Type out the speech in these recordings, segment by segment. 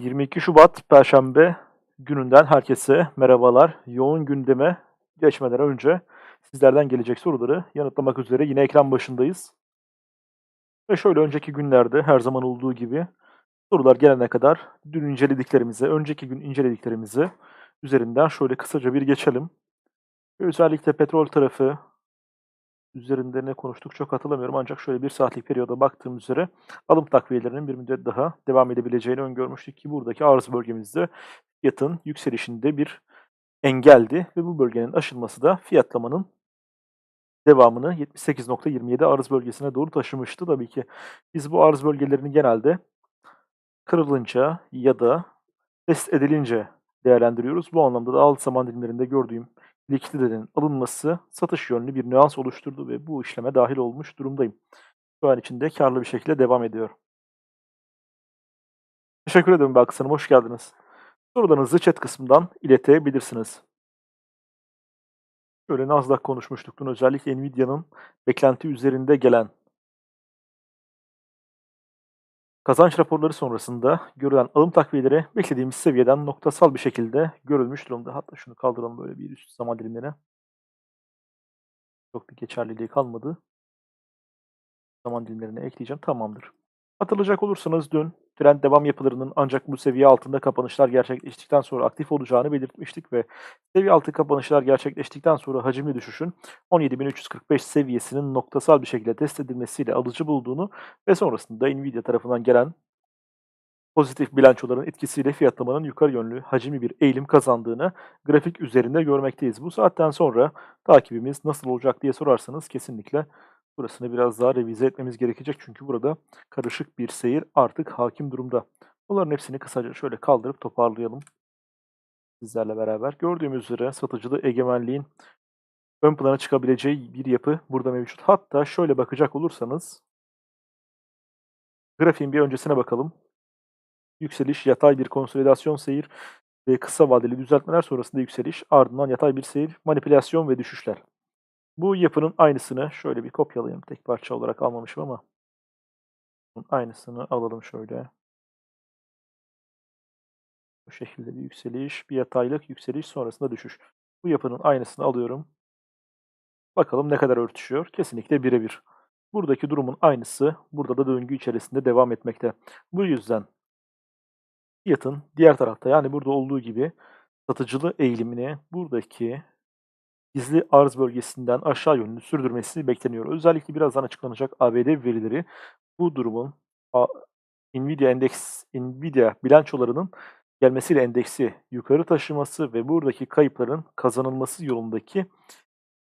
22 Şubat Perşembe gününden herkese merhabalar. Yoğun gündeme geçmeden önce sizlerden gelecek soruları yanıtlamak üzere yine ekran başındayız. Ve şöyle önceki günlerde her zaman olduğu gibi sorular gelene kadar dün incelediklerimizi, önceki gün incelediklerimizi üzerinden şöyle kısaca bir geçelim. Özellikle petrol tarafı üzerinde ne konuştuk çok hatırlamıyorum ancak şöyle bir saatlik periyoda baktığım üzere alım takviyelerinin bir müddet daha devam edebileceğini öngörmüştük ki buradaki arz bölgemizde fiyatın yükselişinde bir engeldi ve bu bölgenin aşılması da fiyatlamanın devamını 78.27 arz bölgesine doğru taşımıştı. Tabii ki biz bu arz bölgelerini genelde kırılınca ya da test edilince değerlendiriyoruz. Bu anlamda da alt zaman dilimlerinde gördüğüm likiditenin alınması satış yönlü bir nüans oluşturdu ve bu işleme dahil olmuş durumdayım. Şu an içinde karlı bir şekilde devam ediyor. Teşekkür ederim Belkıs hoş geldiniz. Sorularınızı chat kısmından iletebilirsiniz. Şöyle Nasdaq konuşmuştuk dün özellikle Nvidia'nın beklenti üzerinde gelen kazanç raporları sonrasında görülen alım takviyeleri beklediğimiz seviyeden noktasal bir şekilde görülmüş durumda. Hatta şunu kaldıralım böyle bir üst zaman dilimlerine. Çok bir geçerliliği kalmadı. Zaman dilimlerine ekleyeceğim. Tamamdır. Hatırlayacak olursanız dün trend devam yapılarının ancak bu seviye altında kapanışlar gerçekleştikten sonra aktif olacağını belirtmiştik ve seviye altı kapanışlar gerçekleştikten sonra hacimli düşüşün 17.345 seviyesinin noktasal bir şekilde test edilmesiyle alıcı bulduğunu ve sonrasında Nvidia tarafından gelen pozitif bilançoların etkisiyle fiyatlamanın yukarı yönlü hacimli bir eğilim kazandığını grafik üzerinde görmekteyiz. Bu saatten sonra takibimiz nasıl olacak diye sorarsanız kesinlikle Burasını biraz daha revize etmemiz gerekecek çünkü burada karışık bir seyir artık hakim durumda. Bunların hepsini kısaca şöyle kaldırıp toparlayalım sizlerle beraber. Gördüğümüz üzere satıcılı egemenliğin ön plana çıkabileceği bir yapı burada mevcut. Hatta şöyle bakacak olursanız grafiğin bir öncesine bakalım. Yükseliş, yatay bir konsolidasyon seyir ve kısa vadeli düzeltmeler sonrasında yükseliş, ardından yatay bir seyir, manipülasyon ve düşüşler. Bu yapının aynısını şöyle bir kopyalayayım. Tek parça olarak almamışım ama aynısını alalım şöyle. Bu şekilde bir yükseliş, bir yataylık yükseliş sonrasında düşüş. Bu yapının aynısını alıyorum. Bakalım ne kadar örtüşüyor. Kesinlikle birebir. Buradaki durumun aynısı burada da döngü içerisinde devam etmekte. Bu yüzden fiyatın diğer tarafta yani burada olduğu gibi satıcılı eğilimini buradaki gizli arz bölgesinden aşağı yönlü sürdürmesi bekleniyor. Özellikle birazdan açıklanacak ABD verileri bu durumun Nvidia endeks Nvidia bilançolarının gelmesiyle endeksi yukarı taşıması ve buradaki kayıpların kazanılması yolundaki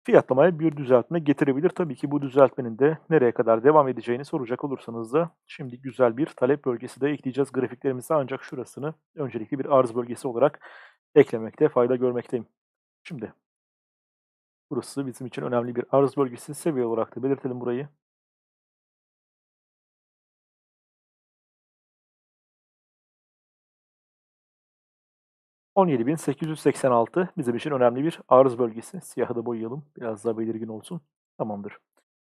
fiyatlamaya bir düzeltme getirebilir. Tabii ki bu düzeltmenin de nereye kadar devam edeceğini soracak olursanız da şimdi güzel bir talep bölgesi de ekleyeceğiz grafiklerimize ancak şurasını öncelikli bir arz bölgesi olarak eklemekte fayda görmekteyim. Şimdi Burası bizim için önemli bir arz bölgesi. Seviye olarak da belirtelim burayı. ...17.886 bizim için önemli bir arz bölgesi. Siyahı da boyayalım. Biraz daha belirgin olsun. Tamamdır.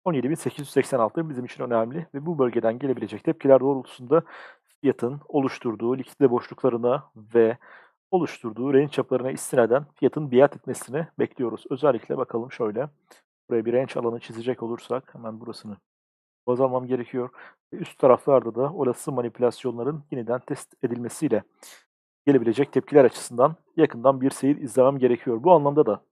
17.886 bizim için önemli ve bu bölgeden gelebilecek tepkiler doğrultusunda fiyatın oluşturduğu likidite boşluklarına ve oluşturduğu range çaplarına istinaden fiyatın biat etmesini bekliyoruz. Özellikle bakalım şöyle. Buraya bir range alanı çizecek olursak hemen burasını baz almam gerekiyor. Üst taraflarda da olası manipülasyonların yeniden test edilmesiyle gelebilecek tepkiler açısından yakından bir seyir izlemem gerekiyor. Bu anlamda da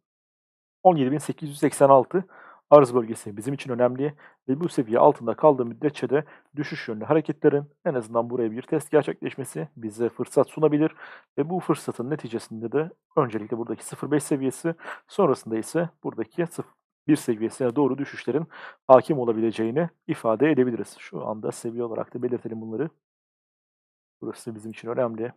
17.886 arz bölgesi bizim için önemli ve bu seviye altında kaldığı müddetçe de düşüş yönlü hareketlerin en azından buraya bir test gerçekleşmesi bize fırsat sunabilir ve bu fırsatın neticesinde de öncelikle buradaki 0.5 seviyesi sonrasında ise buradaki 1 seviyesine doğru düşüşlerin hakim olabileceğini ifade edebiliriz. Şu anda seviye olarak da belirtelim bunları. Burası bizim için önemli.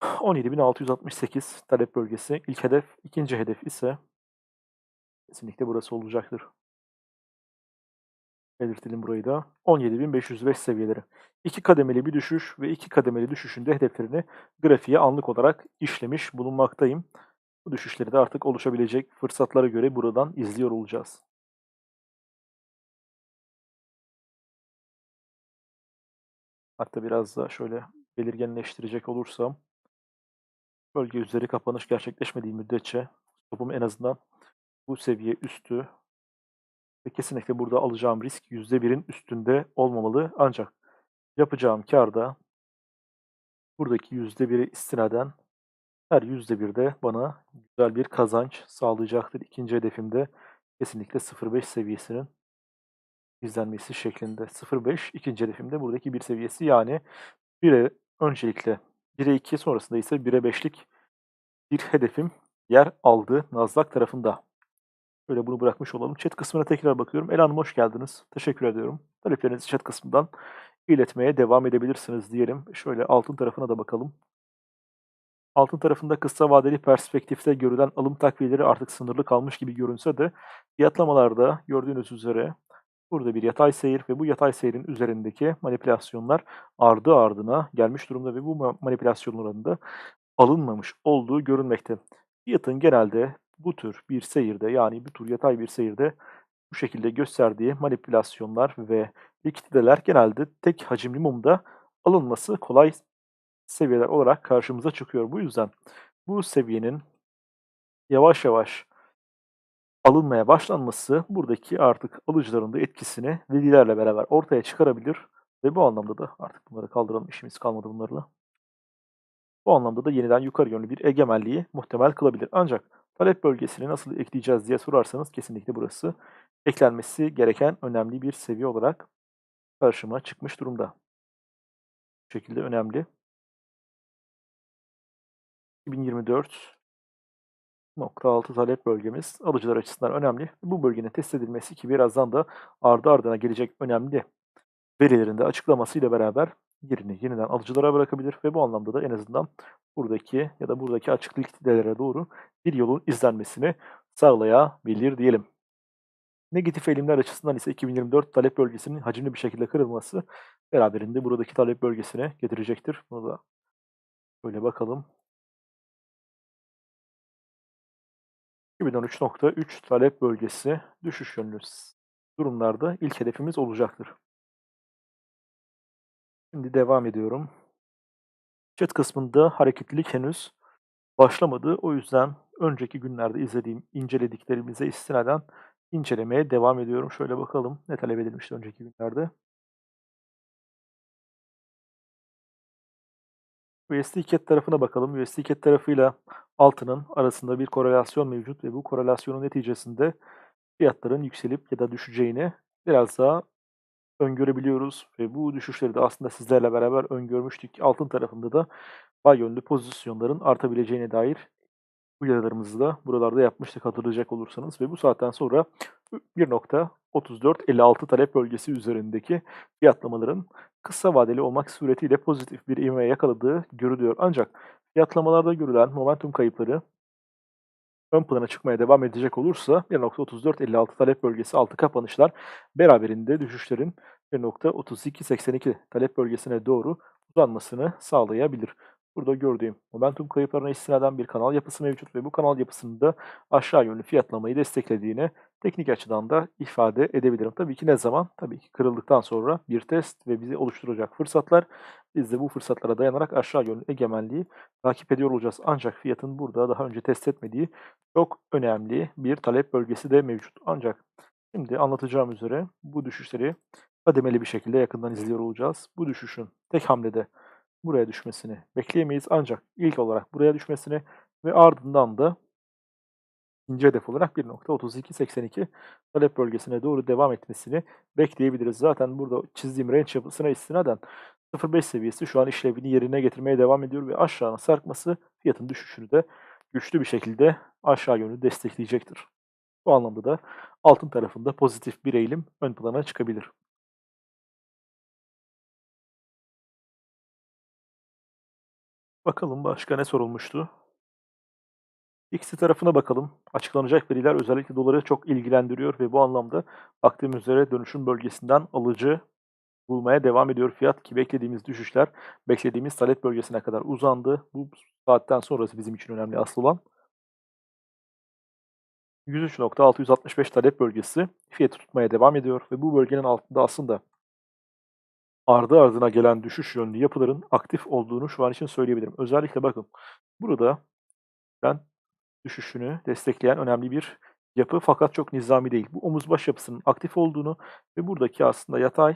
17.668 talep bölgesi. İlk hedef, ikinci hedef ise kesinlikle burası olacaktır. Belirtelim burayı da. 17.505 seviyeleri. İki kademeli bir düşüş ve iki kademeli düşüşün de hedeflerini grafiğe anlık olarak işlemiş bulunmaktayım. Bu düşüşleri de artık oluşabilecek fırsatlara göre buradan izliyor olacağız. Hatta biraz daha şöyle belirginleştirecek olursam bölge üzeri kapanış gerçekleşmediği müddetçe stopum en azından bu seviye üstü ve kesinlikle burada alacağım risk %1'in üstünde olmamalı. Ancak yapacağım kâr da buradaki %1'e istinaden her %1'de bana güzel bir kazanç sağlayacaktır. İkinci hedefim de kesinlikle 0.5 seviyesinin izlenmesi şeklinde. 0.5 ikinci hedefim de buradaki 1 seviyesi yani 1'e öncelikle 1'e 2 sonrasında ise 1'e 5'lik bir hedefim yer aldı Nasdaq tarafında. Böyle bunu bırakmış olalım. Chat kısmına tekrar bakıyorum. Elan hoş geldiniz. Teşekkür ediyorum. Taleplerinizi chat kısmından iletmeye devam edebilirsiniz diyelim. Şöyle altın tarafına da bakalım. Altın tarafında kısa vadeli perspektifte görülen alım takviyeleri artık sınırlı kalmış gibi görünse de fiyatlamalarda gördüğünüz üzere burada bir yatay seyir ve bu yatay seyrin üzerindeki manipülasyonlar ardı ardına gelmiş durumda ve bu manipülasyonların da alınmamış olduğu görünmekte. Fiyatın genelde bu tür bir seyirde yani bu tür yatay bir seyirde bu şekilde gösterdiği manipülasyonlar ve likiditeler genelde tek hacimli mumda alınması kolay seviyeler olarak karşımıza çıkıyor. Bu yüzden bu seviyenin yavaş yavaş alınmaya başlanması buradaki artık alıcıların da etkisini velilerle beraber ortaya çıkarabilir ve bu anlamda da artık bunları kaldıralım işimiz kalmadı bunlarla. Bu anlamda da yeniden yukarı yönlü bir egemenliği muhtemel kılabilir. Ancak talep bölgesini nasıl ekleyeceğiz diye sorarsanız kesinlikle burası eklenmesi gereken önemli bir seviye olarak karşıma çıkmış durumda. Bu şekilde önemli. 2024.6 talep bölgemiz alıcılar açısından önemli. Bu bölgenin test edilmesi ki birazdan da ardı ardına gelecek önemli verilerinde açıklamasıyla beraber yerini yeniden alıcılara bırakabilir ve bu anlamda da en azından buradaki ya da buradaki açık likiditelere doğru bir yolun izlenmesini sağlayabilir diyelim. Negatif eğilimler açısından ise 2024 talep bölgesinin hacimli bir şekilde kırılması beraberinde buradaki talep bölgesine getirecektir. Bunu da böyle bakalım. 2013.3 talep bölgesi düşüş yönlü durumlarda ilk hedefimiz olacaktır. Şimdi devam ediyorum. Chat kısmında hareketlilik henüz başlamadı. O yüzden önceki günlerde izlediğim incelediklerimize istinaden incelemeye devam ediyorum. Şöyle bakalım ne talep edilmişti önceki günlerde. USD CAD tarafına bakalım. USD CAD tarafıyla altının arasında bir korelasyon mevcut ve bu korelasyonun neticesinde fiyatların yükselip ya da düşeceğini biraz daha öngörebiliyoruz ve bu düşüşleri de aslında sizlerle beraber öngörmüştük. Altın tarafında da pay yönlü pozisyonların artabileceğine dair uyarılarımızı da buralarda yapmıştık hatırlayacak olursanız ve bu saatten sonra 1.3456 talep bölgesi üzerindeki fiyatlamaların kısa vadeli olmak suretiyle pozitif bir ivme yakaladığı görülüyor. Ancak fiyatlamalarda görülen momentum kayıpları ön plana çıkmaya devam edecek olursa 1.3456 talep bölgesi altı kapanışlar beraberinde düşüşlerin 1.3282 talep bölgesine doğru uzanmasını sağlayabilir. Burada gördüğüm momentum kayıplarına istinaden bir kanal yapısı mevcut ve bu kanal yapısının da aşağı yönlü fiyatlamayı desteklediğini teknik açıdan da ifade edebilirim. Tabii ki ne zaman? Tabii ki kırıldıktan sonra bir test ve bizi oluşturacak fırsatlar. Biz de bu fırsatlara dayanarak aşağı yönlü egemenliği takip ediyor olacağız. Ancak fiyatın burada daha önce test etmediği çok önemli bir talep bölgesi de mevcut. Ancak şimdi anlatacağım üzere bu düşüşleri kademeli bir şekilde yakından izliyor olacağız. Bu düşüşün tek hamlede buraya düşmesini bekleyemeyiz. Ancak ilk olarak buraya düşmesini ve ardından da ikinci hedef olarak 1.3282 talep bölgesine doğru devam etmesini bekleyebiliriz. Zaten burada çizdiğim range yapısına istinaden 0.5 seviyesi şu an işlevini yerine getirmeye devam ediyor ve aşağına sarkması fiyatın düşüşünü de güçlü bir şekilde aşağı yönlü destekleyecektir. Bu anlamda da altın tarafında pozitif bir eğilim ön plana çıkabilir. Bakalım başka ne sorulmuştu? XT tarafına bakalım. Açıklanacak veriler özellikle doları çok ilgilendiriyor ve bu anlamda baktığım üzere dönüşüm bölgesinden alıcı bulmaya devam ediyor fiyat ki beklediğimiz düşüşler beklediğimiz talep bölgesine kadar uzandı. Bu saatten sonrası bizim için önemli asıl olan. 103.665 talep bölgesi fiyatı tutmaya devam ediyor ve bu bölgenin altında aslında ardı ardına gelen düşüş yönlü yapıların aktif olduğunu şu an için söyleyebilirim. Özellikle bakın burada ben düşüşünü destekleyen önemli bir yapı fakat çok nizami değil. Bu omuz baş yapısının aktif olduğunu ve buradaki aslında yatay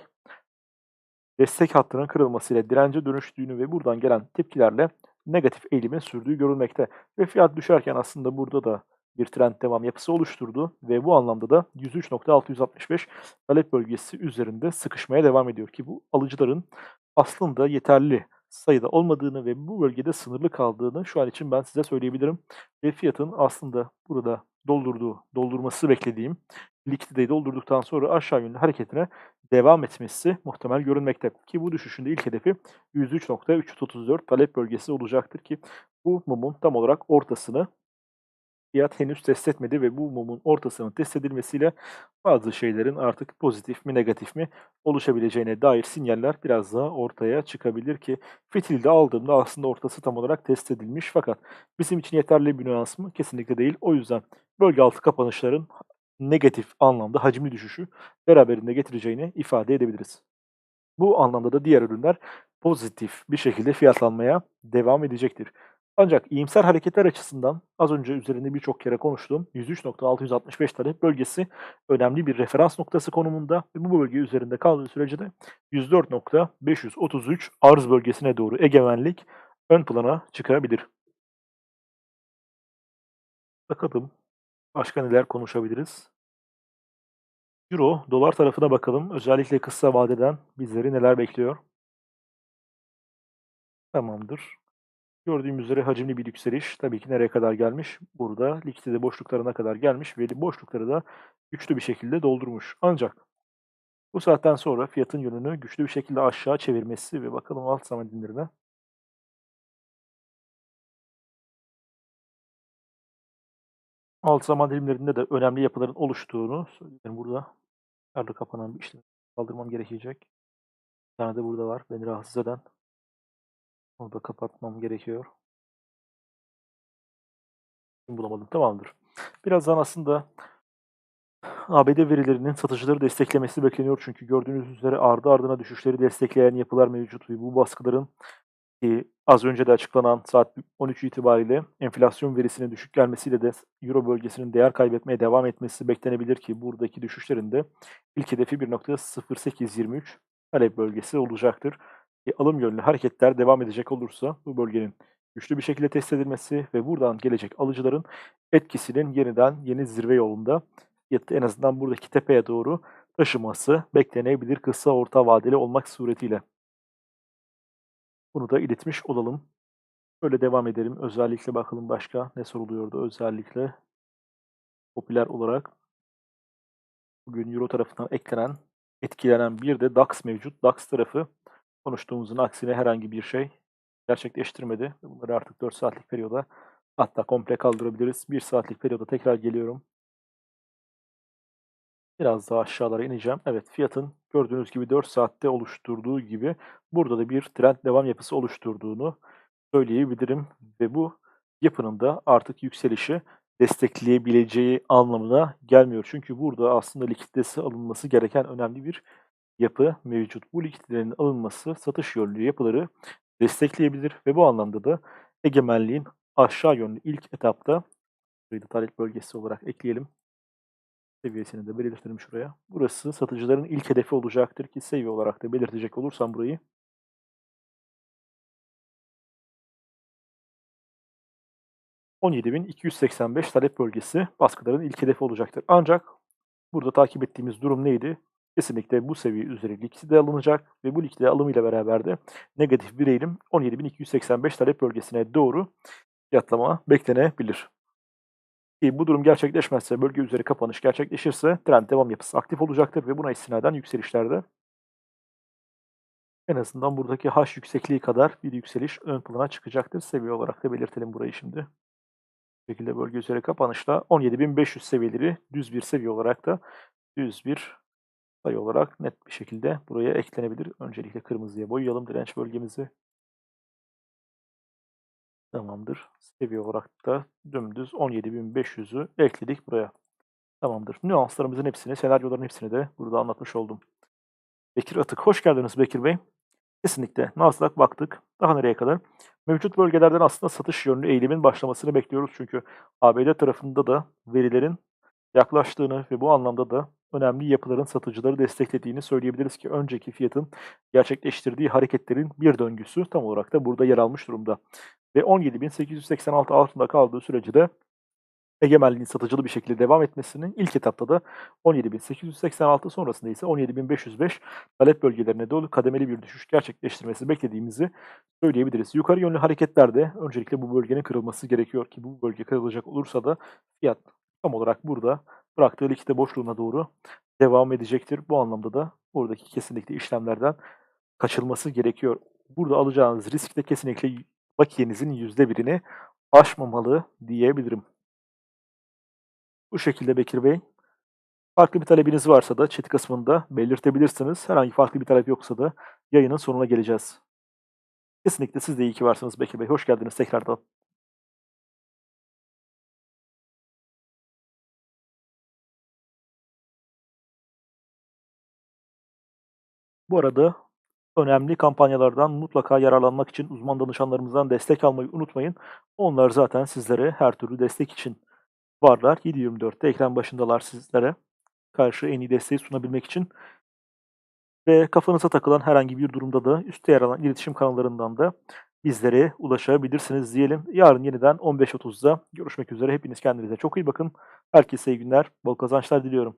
destek hattının kırılmasıyla dirence dönüştüğünü ve buradan gelen tepkilerle negatif eğilimin sürdüğü görülmekte. Ve fiyat düşerken aslında burada da bir trend devam yapısı oluşturdu ve bu anlamda da 103.665 talep bölgesi üzerinde sıkışmaya devam ediyor ki bu alıcıların aslında yeterli sayıda olmadığını ve bu bölgede sınırlı kaldığını şu an için ben size söyleyebilirim. Ve fiyatın aslında burada doldurduğu, doldurması beklediğim likiditeyi doldurduktan sonra aşağı yönlü hareketine devam etmesi muhtemel görünmekte. Ki bu düşüşün de ilk hedefi 103.334 talep bölgesi olacaktır ki bu mumun tam olarak ortasını fiyat henüz test etmedi ve bu mumun ortasının test edilmesiyle bazı şeylerin artık pozitif mi negatif mi oluşabileceğine dair sinyaller biraz daha ortaya çıkabilir ki fitilde aldığımda aslında ortası tam olarak test edilmiş fakat bizim için yeterli bir nüans mı? Kesinlikle değil. O yüzden bölge altı kapanışların negatif anlamda hacimli düşüşü beraberinde getireceğini ifade edebiliriz. Bu anlamda da diğer ürünler pozitif bir şekilde fiyatlanmaya devam edecektir. Ancak iyimser hareketler açısından az önce üzerinde birçok kere konuştuğum 103.665 talep bölgesi önemli bir referans noktası konumunda ve bu bölge üzerinde kaldığı sürece de 104.533 arz bölgesine doğru egemenlik ön plana çıkabilir. Bakalım başka neler konuşabiliriz? Euro, dolar tarafına bakalım. Özellikle kısa vadeden bizleri neler bekliyor? Tamamdır. Gördüğümüz üzere hacimli bir yükseliş. Tabii ki nereye kadar gelmiş? Burada likidite boşluklarına kadar gelmiş ve boşlukları da güçlü bir şekilde doldurmuş. Ancak bu saatten sonra fiyatın yönünü güçlü bir şekilde aşağı çevirmesi ve bakalım alt zaman dilimlerine. Alt zaman dilimlerinde de önemli yapıların oluştuğunu söyleyelim burada. Karlı kapanan bir işlem kaldırmam gerekecek. Bir tane de burada var beni rahatsız eden. Onu da kapatmam gerekiyor. Bulamadım. Tamamdır. Birazdan aslında ABD verilerinin satıcıları desteklemesi bekleniyor. Çünkü gördüğünüz üzere ardı ardına düşüşleri destekleyen yapılar mevcut bu baskıların ki az önce de açıklanan saat 13 itibariyle enflasyon verisinin düşük gelmesiyle de Euro bölgesinin değer kaybetmeye devam etmesi beklenebilir ki buradaki düşüşlerin de ilk hedefi 1.0823 talep bölgesi olacaktır. Alım yönlü hareketler devam edecek olursa bu bölgenin güçlü bir şekilde test edilmesi ve buradan gelecek alıcıların etkisinin yeniden yeni zirve yolunda en azından buradaki tepeye doğru taşıması beklenebilir kısa orta vadeli olmak suretiyle. Bunu da iletmiş olalım. Böyle devam edelim. Özellikle bakalım başka ne soruluyordu özellikle popüler olarak. Bugün Euro tarafından eklenen, etkilenen bir de DAX mevcut. DAX tarafı konuştuğumuzun aksine herhangi bir şey gerçekleştirmedi. Bunları artık 4 saatlik periyoda hatta komple kaldırabiliriz. 1 saatlik periyoda tekrar geliyorum. Biraz daha aşağılara ineceğim. Evet fiyatın gördüğünüz gibi 4 saatte oluşturduğu gibi burada da bir trend devam yapısı oluşturduğunu söyleyebilirim. Ve bu yapının da artık yükselişi destekleyebileceği anlamına gelmiyor. Çünkü burada aslında likiditesi alınması gereken önemli bir yapı mevcut. Bu likiditelerin alınması satış yönlü yapıları destekleyebilir ve bu anlamda da egemenliğin aşağı yönlü ilk etapta burayı da talep bölgesi olarak ekleyelim. Seviyesini de belirtelim şuraya. Burası satıcıların ilk hedefi olacaktır ki seviye olarak da belirtecek olursam burayı. ...17.285 talep bölgesi baskıların ilk hedefi olacaktır. Ancak burada takip ettiğimiz durum neydi? Kesinlikle bu seviye üzeri likidite alınacak ve bu likidite alımıyla beraber de negatif bir eğilim 17.285 talep bölgesine doğru fiyatlama beklenebilir. Ki bu durum gerçekleşmezse, bölge üzeri kapanış gerçekleşirse trend devam yapısı aktif olacaktır ve buna istinaden yükselişlerde en azından buradaki H yüksekliği kadar bir yükseliş ön plana çıkacaktır. Seviye olarak da belirtelim burayı şimdi. Bu şekilde bölge üzeri kapanışta 17.500 seviyeleri düz bir seviye olarak da düz bir sayı olarak net bir şekilde buraya eklenebilir. Öncelikle kırmızıya boyayalım direnç bölgemizi. Tamamdır. Seviye olarak da dümdüz 17.500'ü ekledik buraya. Tamamdır. Nüanslarımızın hepsini, senaryoların hepsini de burada anlatmış oldum. Bekir Atık. Hoş geldiniz Bekir Bey. Kesinlikle. Nasdaq baktık. Daha nereye kadar? Mevcut bölgelerden aslında satış yönlü eğilimin başlamasını bekliyoruz. Çünkü ABD tarafında da verilerin yaklaştığını ve bu anlamda da önemli yapıların satıcıları desteklediğini söyleyebiliriz ki önceki fiyatın gerçekleştirdiği hareketlerin bir döngüsü tam olarak da burada yer almış durumda. Ve 17.886 altında kaldığı sürece de egemenliğin satıcılı bir şekilde devam etmesinin ilk etapta da 17.886 sonrasında ise 17.505 talep bölgelerine doğru kademeli bir düşüş gerçekleştirmesi beklediğimizi söyleyebiliriz. Yukarı yönlü hareketlerde öncelikle bu bölgenin kırılması gerekiyor ki bu bölge kırılacak olursa da fiyat tam olarak burada bıraktığı likite boşluğuna doğru devam edecektir. Bu anlamda da buradaki kesinlikle işlemlerden kaçılması gerekiyor. Burada alacağınız risk de kesinlikle bakiyenizin %1'ini aşmamalı diyebilirim. Bu şekilde Bekir Bey. Farklı bir talebiniz varsa da chat kısmında belirtebilirsiniz. Herhangi farklı bir talep yoksa da yayının sonuna geleceğiz. Kesinlikle siz de iyi ki varsınız Bekir Bey. Hoş geldiniz tekrardan. Bu arada önemli kampanyalardan mutlaka yararlanmak için uzman danışanlarımızdan destek almayı unutmayın. Onlar zaten sizlere her türlü destek için varlar. 7.24'te ekran başındalar sizlere karşı en iyi desteği sunabilmek için. Ve kafanıza takılan herhangi bir durumda da üstte yer alan iletişim kanallarından da bizlere ulaşabilirsiniz diyelim. Yarın yeniden 15.30'da görüşmek üzere. Hepiniz kendinize çok iyi bakın. Herkese iyi günler, bol kazançlar diliyorum.